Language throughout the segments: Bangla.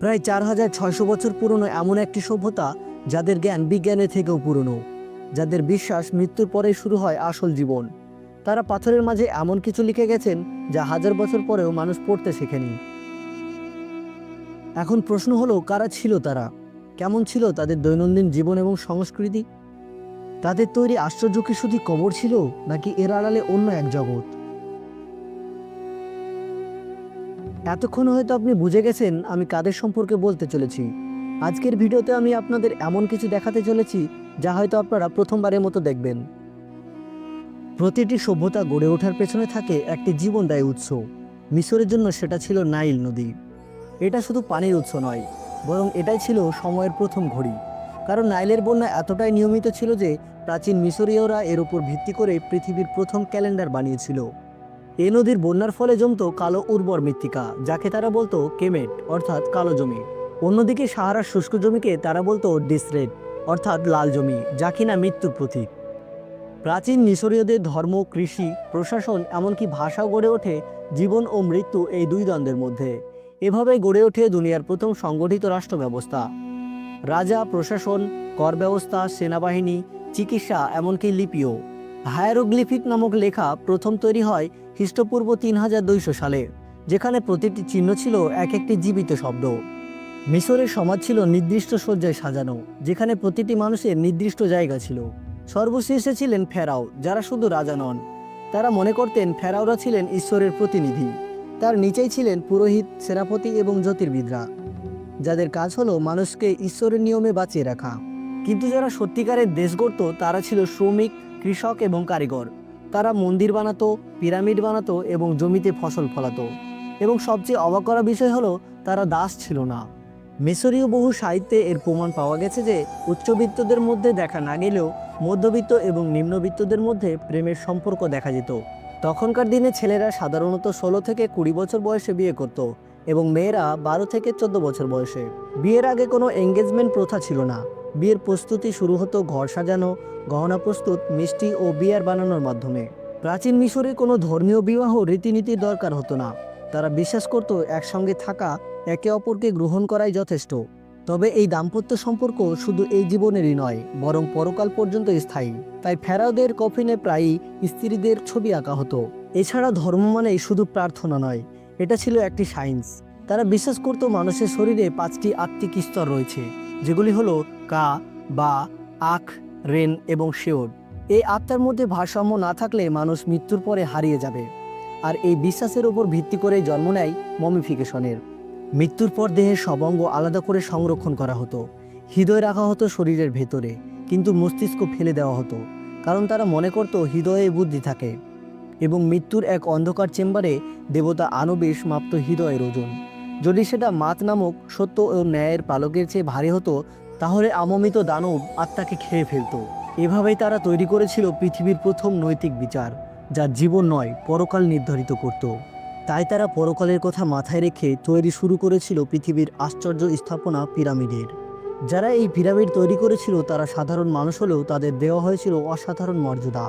প্রায় চার হাজার ছয়শো বছর পুরনো এমন একটি সভ্যতা যাদের জ্ঞান বিজ্ঞানের থেকেও পুরনো, যাদের বিশ্বাস মৃত্যুর পরে শুরু হয় আসল জীবন। তারা পাথরের মাঝে এমন কিছু লিখে গেছেন যা হাজার বছর পরেও মানুষ পড়তে শেখেনি। এখন প্রশ্ন হলো, কারা ছিল তারা? কেমন ছিল তাদের দৈনন্দিন জীবন এবং সংস্কৃতি? তাদের তৈরি আশ্চর্য কি শুধু কবর ছিল, নাকি এর আড়ালে অন্য এক জগৎ? এতক্ষণ হয়তো আপনি বুঝে গেছেন আমি কাদের সম্পর্কে বলতে চলেছি। আজকের ভিডিওতে আমি আপনাদের এমন কিছু দেখাতে চলেছি, যা হয়তো আপনারা প্রথমবারের মতো দেখবেন। প্রতিটি সভ্যতা গড়ে ওঠার পেছনে থাকে একটি জীবনদায়ী উৎস। মিশরের জন্য সেটা ছিল নাইল নদী। এটা শুধু পানির উৎস নয়, বরং এটাই ছিল সময়ের প্রথম ঘড়ি। কারণ নাইলের বন্যা এতটাই নিয়মিত ছিল যে প্রাচীন মিশরীয়রা এর উপর ভিত্তি করে পৃথিবীর প্রথম ক্যালেন্ডার বানিয়েছিল। এ নদীর বন্যার ফলে জমত কালো উর্বর মৃত্তিকা, যাকে তারা বলতো কেমেট, অর্থাৎ কালো জমি। অন্যদিকে সাহারার শুষ্ক জমিকে তারা বলতো ডিসরেট অর্থাৎ লাল জমি, যা কিনা মৃত্যুর প্রতীক। প্রাচীন মিশরীয়দের ধর্ম, কৃষি, প্রশাসন, এমনকি ভাষাও গড়ে ওঠে জীবন ও মৃত্যু এই দুই দ্বন্দ্বের মধ্যে। এভাবে গড়ে ওঠে দুনিয়ার প্রথম সংগঠিত রাষ্ট্র ব্যবস্থা রাজা, প্রশাসন, কর ব্যবস্থা, সেনাবাহিনী, চিকিৎসা, এমনকি লিপিও। হায়ারোগ্লিফিক নামক লেখা প্রথম তৈরি হয় খ্রিস্টপূর্ব তিন হাজার দুইশো সালে, যেখানে প্রতিটি চিহ্ন ছিল এক একটি জীবিত শব্দ। মিশরের সমাজ ছিল নির্দিষ্ট শয্যায় সাজানো, যেখানে প্রতিটি মানুষের নির্দিষ্ট জায়গা ছিল। সর্বশেষে ছিলেন ফেরাও, যারা শুধু রাজা নন। তারা মনে করতেন ফেরাওরা ছিলেন ঈশ্বরের প্রতিনিধি। তার নিচেই ছিলেন পুরোহিত, সেনাপতি এবং জ্যোতির্বিদরা। যাদের কাজ হলো মানুষকে ঈশ্বরের নিয়মে বাঁচিয়ে রাখা। কিন্তু যারা সত্যিকারের দেশ গড়ত তারা ছিল শ্রমিক কৃষক এবং কারিগর। তারা মন্দির বানাতো, পিরামিড বানাতো এবং জমিতে ফসল ফলাতো। এবং সবচেয়ে অবাক করা বিষয় হলো, তারা দাস ছিল না। মিশরীয় বহু সাহিত্যে এর প্রমাণ পাওয়া গেছে যে, উচ্চবিত্তদের মধ্যে দেখা না গেলেও মধ্যবিত্ত এবং নিম্নবিত্তদের মধ্যে প্রেমের সম্পর্ক দেখা যেত। তখনকার দিনে ছেলেরা সাধারণত ষোলো থেকে কুড়ি বছর বয়সে বিয়ে করত এবং মেয়েরা বারো থেকে চোদ্দ বছর বয়সে। বিয়ের আগে কোনো এঙ্গেজমেন্ট প্রথা ছিল না। বিয়ের প্রস্তুতি শুরু হতো ঘর সাজানো, গহনা প্রস্তুত, মিষ্টি ও বিয়ার বানানোর মাধ্যমে। প্রাচীন মিশরে কোনো ধর্মীয় বিবাহ রীতিনীতির দরকার হতো না। তারা বিশ্বাস করত একসঙ্গে থাকা, একে অপরকে গ্রহণ করাই যথেষ্ট। তবে এই দাম্পত্য সম্পর্ক শুধু এই জীবনেরই নয়, বরং পরকাল পর্যন্ত স্থায়ী। তাই ফেরাওদের কফিনে প্রায়ই স্ত্রীদের ছবি আঁকা হতো। এছাড়া ধর্ম মানেই শুধু প্রার্থনা নয়, এটা ছিল একটি সায়েন্স তারা বিশ্বাস করত মানুষের শরীরে পাঁচটি আত্মিক স্তর রয়েছে। যেগুলি হলো কা, বা, আখ, রেন এবং শেওর। এই আত্মার মধ্যে ভারসাম্য না থাকলে মানুষ মৃত্যুর পরে হারিয়ে যাবে। আর এই বিশ্বাসের উপর ভিত্তি করে জন্ম নেয় মমিফিকেশনের। মৃত্যুর পর দেহের সব অঙ্গ আলাদা করে সংরক্ষণ করা হতো। হৃদয় রাখা হতো শরীরের ভেতরে, কিন্তু মস্তিষ্ক ফেলে দেওয়া হতো, কারণ তারা মনে করত হৃদয়ে বুদ্ধি থাকে। এবং মৃত্যুর এক অন্ধকার চেম্বারে দেবতা আনবেশ মাপ্ত হৃদয়ের ওজন। যদি সেটা মাত নামক সত্য ও ন্যায়ের পালকের চেয়ে ভারী হতো, তাহলে আমমিত দানব আত্মাকে খেয়ে ফেলতো। এভাবেই তারা তৈরি করেছিল পৃথিবীর প্রথম নৈতিক বিচার, যা জীবন নয়, পরকাল নির্ধারিত করত। তাই তারা পরকালের কথা মাথায় রেখে তৈরি শুরু করেছিল পৃথিবীর আশ্চর্য স্থাপনা পিরামিডের। যারা এই পিরামিড তৈরি করেছিল, তারা সাধারণ মানুষ হলেও তাদের দেওয়া হয়েছিল অসাধারণ মর্যাদা।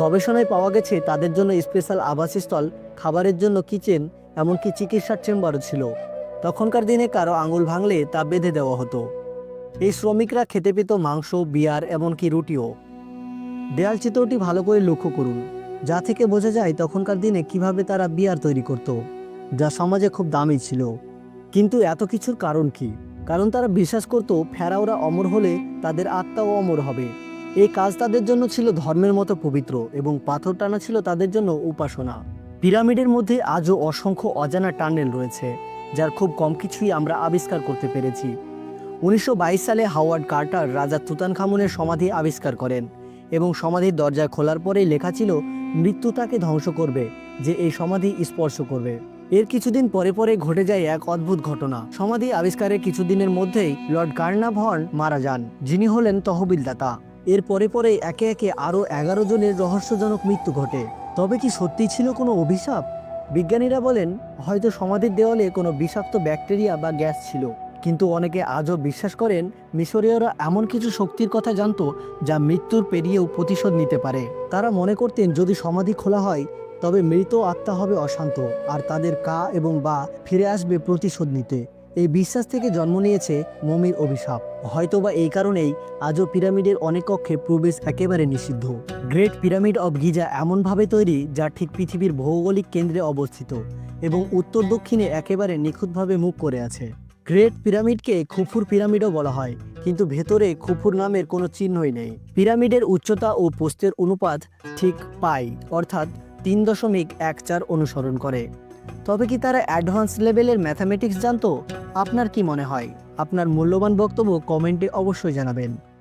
গবেষণায় পাওয়া গেছে, তাদের জন্য স্পেশাল আবাসস্থল, খাবারের জন্য কিচেন, এমনকি চিকিৎসার চেম্বারও ছিল। তখনকার দিনে কারও আঙুল ভাঙলে তা বেঁধে দেওয়া হতো। এই শ্রমিকরা খেতে পেত মাংস, বিয়ার, এমনকি রুটিও। দেয়াল চিত্রটি ভালো করে লক্ষ্য করুন। যা থেকে বোঝা যায় তখনকার দিনে কীভাবে তারা বিয়ার তৈরি করত, যা সমাজে খুব দামি ছিল। কিন্তু এত কিছুর কারণ কি? কারণ তারা বিশ্বাস করত, ফেরাওরা অমর হলে তাদের আত্মাও অমর হবে। এই কাজ তাদের জন্য ছিল ধর্মের মতো পবিত্র এবং পাথর টানা ছিল তাদের জন্য উপাসনা। পিরামিডের মধ্যে আজও অসংখ্য অজানা টানেল রয়েছে। যার খুব কম কিছুই আমরা আবিষ্কার করতে পেরেছি। উনিশশো বাইশ সালে হাওয়ার্ড কার্টার রাজা তুতান খামুনের সমাধি আবিষ্কার করেন এবং সমাধির দরজা খোলার পরেই লেখা ছিল, মৃত্যু তাকে ধ্বংস করবে, যে এই সমাধি স্পর্শ করবে। এর কিছুদিন পরে পরে ঘটে যায় এক অদ্ভুত ঘটনা। সমাধি আবিষ্কারের কিছুদিনের মধ্যেই লর্ড কার্নাভ হর্ন মারা যান, যিনি হলেন তহবিলদাতা। এর পরে পরে একে একে আরও এগারো জনের রহস্যজনক মৃত্যু ঘটে। তবে কি সত্যি ছিল কোনো অভিশাপ? বিজ্ঞানীরা বলেন, হয়তো সমাধির দেওয়ালে কোনো বিষাক্ত ব্যাকটেরিয়া বা গ্যাস ছিল। কিন্তু অনেকে আজও বিশ্বাস করেন, মিশরীয়রা এমন কিছু শক্তির কথা জানতো যা মৃত্যুর পেরিয়েও প্রতিশোধ নিতে পারে। তারা মনে করতেন, যদি সমাধি খোলা হয়, তবে মৃত আত্মা হবে অশান্ত, আর তাদের কা এবং বা ফিরে আসবে প্রতিশোধ নিতে। এই বিশ্বাস থেকে জন্ম নিয়েছে মমির অভিশাপ। হয়তোবা এই কারণেই আজও পিরামিডের অনেক কক্ষে প্রবেশ একেবারে নিষিদ্ধ। গ্রেট পিরামিড অব গিজা এমনভাবে তৈরি যা ঠিক পৃথিবীর ভৌগোলিক কেন্দ্রে অবস্থিত এবং উত্তর দক্ষিণে একেবারে নিখুঁতভাবে মুখ করে আছে। গ্রেট পিরামিডকে খুফুর পিরামিডও বলা হয়, কিন্তু ভেতরে খুফুর নামের কোনো চিহ্নই নেই। পিরামিডের উচ্চতা ও পোস্তের অনুপাত ঠিক পাই, অর্থাৎ তিন দশমিক এক চার অনুসরণ করে। তবে কি তারা অ্যাডভান্স লেভেলের ম্যাথামেটিক্স জানতো? আপনার কি মনে হয়? আপনার মূল্যবান বক্তব্য কমেন্টে অবশ্যই জানাবেন।